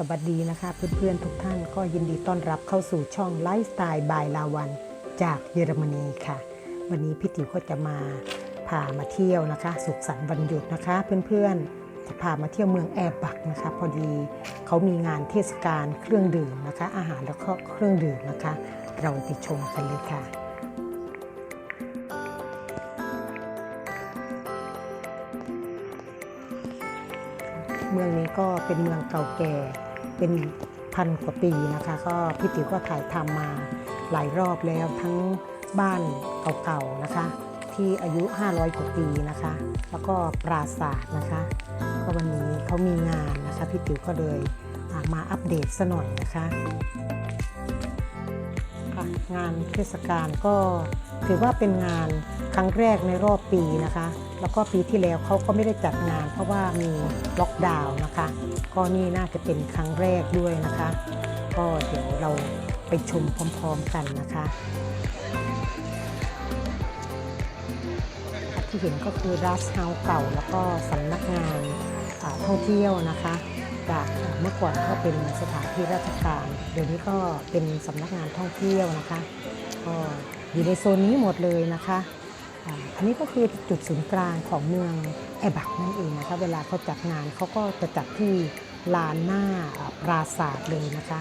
สวัสดีนะคะเพื่อนๆทุกท่านก็ยินดีต้อนรับเข้าสู่ช่องไลฟ์สไตล์บายลาวันจากเยอรมนีค่ะ วันนี้พี่ติ๋วก็จะมาพามาเที่ยวนะคะ สุขสันต์วันหยุดนะคะ เพื่อนๆจะพามาเที่ยวเมืองแอร์บักนะคะ พอดีเขามีงานเทศกาลเครื่องดื่มนะคะ อาหารแล้วก็เครื่องดื่มนะคะ เราไปชมกันเลยค่ะเมืองนี้ก็เป็นเมืองเก่าแก่ เป็นพันกว่าปีนะคะ ก็พี่ติ๋วก็ถ่ายทำมาหลายรอบแล้วทั้งบ้านเก่าๆนะคะ ที่อายุ 500 กว่าปีนะคะ แล้วก็ปราสาทนะคะก็วันนี้เขามีงานนะคะพี่ติ๋วก็เลยมาอัปเดตซะหน่อยนะคะคะงานเทศกาลก็ ถือว่าเป็นงานครั้งแรกในรอบปีนะคะ แล้วก็ปีที่แล้วเขาก็ไม่ได้จัดงาน เพราะว่ามีล็อกดาวน์นะคะ ก็นี่น่าจะเป็นครั้งแรกด้วยนะคะ ก็เดี๋ยวเราไปชมพร้อมๆกันนะคะ ที่เห็นก็คือรัสเฮาเก่า แล้วก็สำนักงานท่องเที่ยวนะคะจากเมื่อก่อนก็เป็นสถานที่ราชการ เดี๋ยวนี้ก็เป็นสำนักงานท่องเที่ยวนะคะก็ อยู่ในโซนนี้หมดเลยนะคะอันนี้ก็คือจุดศูนย์กลางของเมืองแอบักนั่นเองนะคะ เวลาเขาจัดงานเขาก็จะจัดที่ลานหน้าอ่าปราสาทเลยนะคะ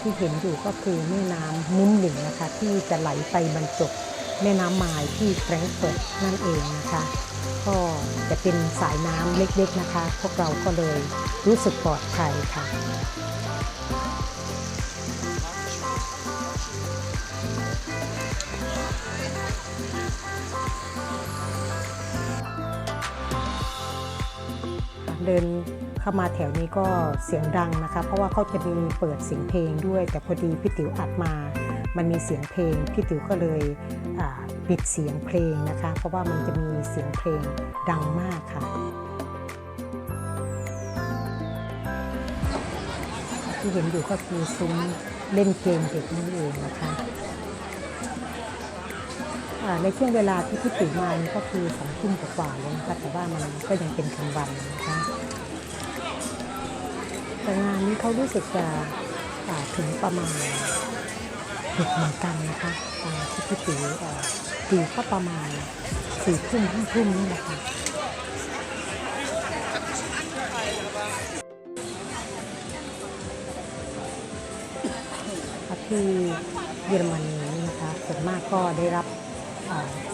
ที่เห็นอยู่ก็คือแม่น้ำมุ้มหลิงนะคะ ที่จะไหลไปบรรจบแม่น้ำไมายที่แฟรงก์เฟิร์ตนั่นเองนะคะ ก็จะเป็นสายน้ำเล็กๆนะคะ พวกเราก็เลยรู้สึกปลอดภัยค่ะ เดินเข้ามาแถวนี้ก็เสียงดังนะคะ เพราะว่าเขาจะมีเปิดเสียงเพลงด้วย แต่พอดีพี่ติ๋วอัดมา มันมีเสียงเพลงพี่ติ๋วก็เลยปิดเสียงเพลงนะคะ เพราะว่ามันจะมีเสียงเพลงดังมากค่ะที่เห็นอยู่ก็คือซุ้มเล่นเกมเด็กนั่นเองนะคะ ในช่วงเวลาที่พี่ติ๋วมานี่ก็คือสองทุ่มกว่าๆแล้วนะคะแต่ว่ามันก็ยังเป็นกลางวันนะคะแต่งานนี้เขารู้สึกจะถึงประมาณดึกเหมือนกันนะคะตามที่พี่ติ๋วเอ่อตีก็ประมาณสี่ทุ่มห้าทุ่มนี่แหละค่ะที่เยอรมนีนี่นะคะส่วนมากก็ได้รับ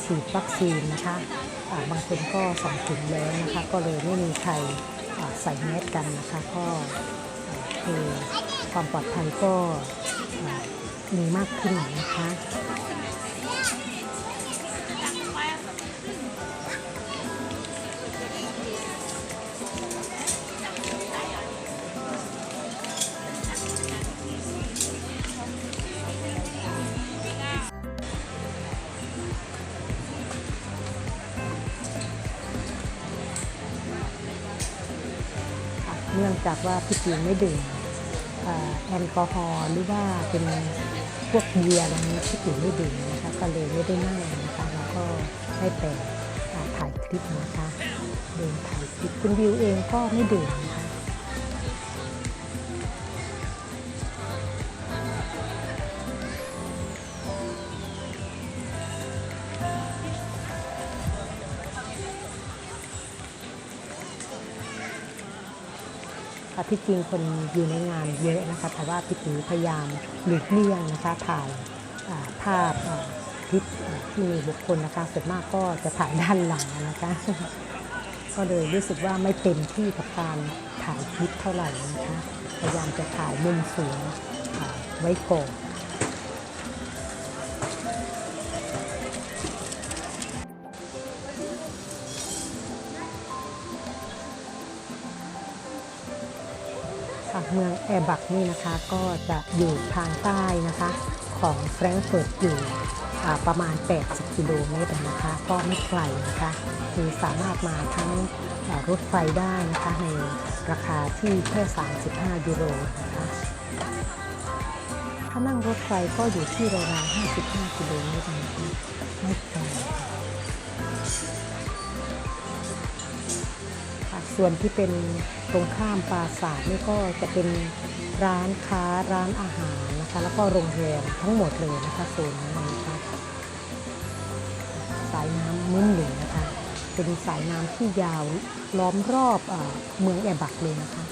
ฉีดวัคซีนนะคะาบางคนก็สองถึงแล้วนะคะ ก็เลยไม่มีใครใส่แมสกันนะคะก็คือความปลอดภัยก็มีมากขึ้นนะคะ เนื่องจากว่าพี่จีนไม่ดื่มแอลกอฮอล์หรือว่าเป็นพวกเบียร์อะไรนี้พี่จีนไม่ดื่มนะคะก็เลยไม่ได้นั่งนะคะแล้วก็ได้แต่ถ่ายคลิปนะคะเดินถ่ายคลิปคุณวิวเองก็ไม่ดื่มนะคะ ที่จริงคนอยู่ในงานเยอะนะคะแต่ว่าพี่ตีพยายามหลีกเลี่ยงนะคะถ่ายภาพคลิปที่มีบุคคลนะคะส่วนมากก็จะถ่ายด้านหลังนะคะก็เลยรู้สึกว่าไม่เต็มที่กับการถ่ายคลิปเท่าไหร่นะคะพยายามจะถ่ายมุมสูงอ่าไว้ก่อน เมืองแอร์บักนี่นะคะก็จะอยู่ทางใต้นะคะของแฟรงก์เฟิร์ตอยู่ประมาณ 80 กิโลเมตรนะคะ ก็ไม่ไกลนะคะคือสามารถมาทั้งรถไฟได้นะคะในราคาที่แค่ 35 ยูโรนะคะถ้านั่งรถไฟก็อยู่ที่ราวๆ55 กิโลเมตรนะคะไม่ไกล ส่วนที่เป็นตรงข้ามปราสาทนี่ก็จะเป็นร้านค้าร้านอาหารนะคะ แล้วก็โรงแรมทั้งหมดเลยนะคะโซนนี้นะคะสายน้ำมุ่นหนึ่งนะคะ เป็นสายน้ำที่ยาวล้อมรอบเออเมืองแอบักเลยนะคะ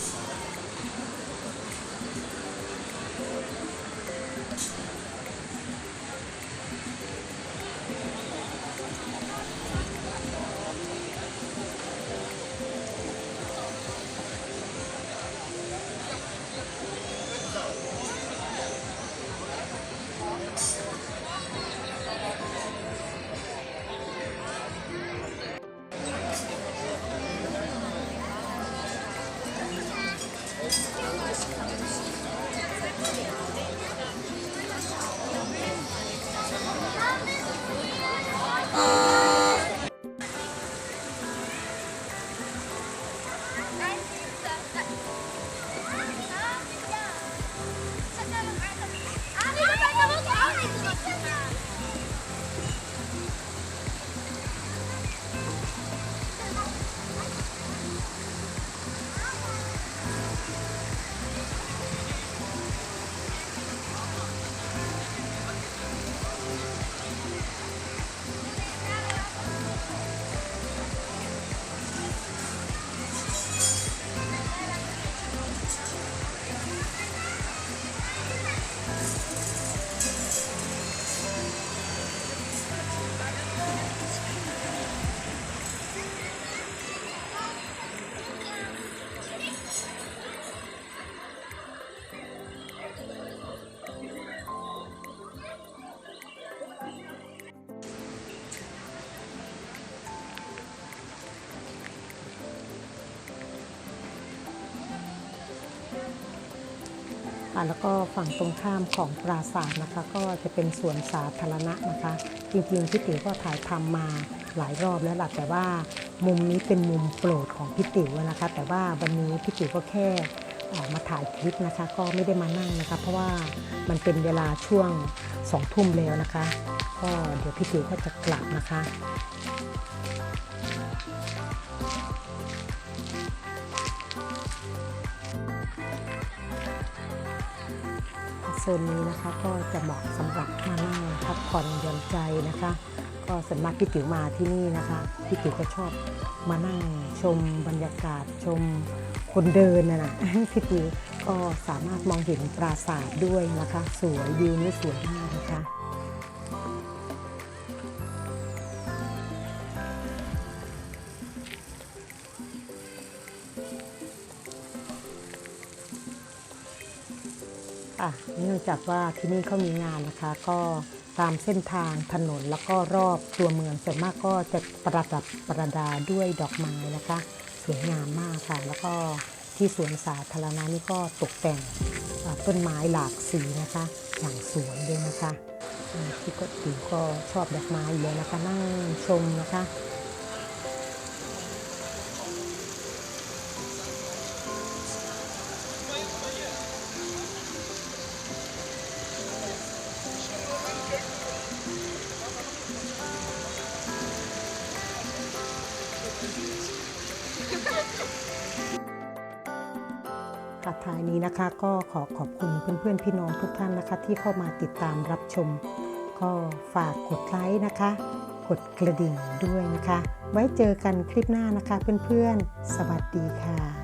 แล้วก็ฝั่งตรงข้ามของปราสาทนะคะ ก็จะเป็นสวนสาธารณะนะคะ จริงๆพี่ติ๋วก็ถ่ายทำมาหลายรอบแล้วล่ะแต่ว่ามุมนี้เป็นมุมโปรดของพี่ติ๋วนะคะ แต่ว่าวันนี้พี่ติ๋วก็แค่ออกมาถ่ายคลิปนะคะ ก็ไม่ได้มานั่งนะคะ เพราะว่ามันเป็นเวลาช่วงสองทุ่มแล้วนะคะ ก็เดี๋ยวพี่ติ๋วก็จะกลับนะคะ โซนนี้นะคะก็จะเหมาะสำหรับมานั่งพักผ่อนหย่อนใจนะคะ ก็ส่วนมากพี่ติ๋วมาที่นี่นะคะพี่ติ๋วก็ชอบมานั่งชมบรรยากาศชมคนเดินนะนะพี่ติ๋วก็สามารถมองเห็นปราสาทด้วยนะคะ สวยวิวนี่สวยมาก ค่ะเนื่องจากว่าที่นี่เขามีงานนะคะ ก็ตามเส้นทางถนนแล้วก็รอบตัวเมืองส่วนมากก็จะประดับประดาด้วยดอกไม้นะคะ สวยงามมากค่ะ แล้วก็ที่สวนสาธารณะนี่ก็ตกแต่งต้นไม้หลากสีนะคะ อย่างสวยเลยนะคะอ่าพี่ก็ติ๋วก็ชอบดอกไม้อยู่เลยนะคะ นั่งชมนะคะ นี้นะคะ ก็ขอขอบคุณเพื่อนๆพี่น้องทุกท่านนะคะ ที่เข้ามาติดตามรับชม ก็ฝากกดไลค์นะคะ กดกระดิ่งด้วยนะคะ ไว้เจอกันคลิปหน้านะคะเพื่อนๆ สวัสดีค่ะ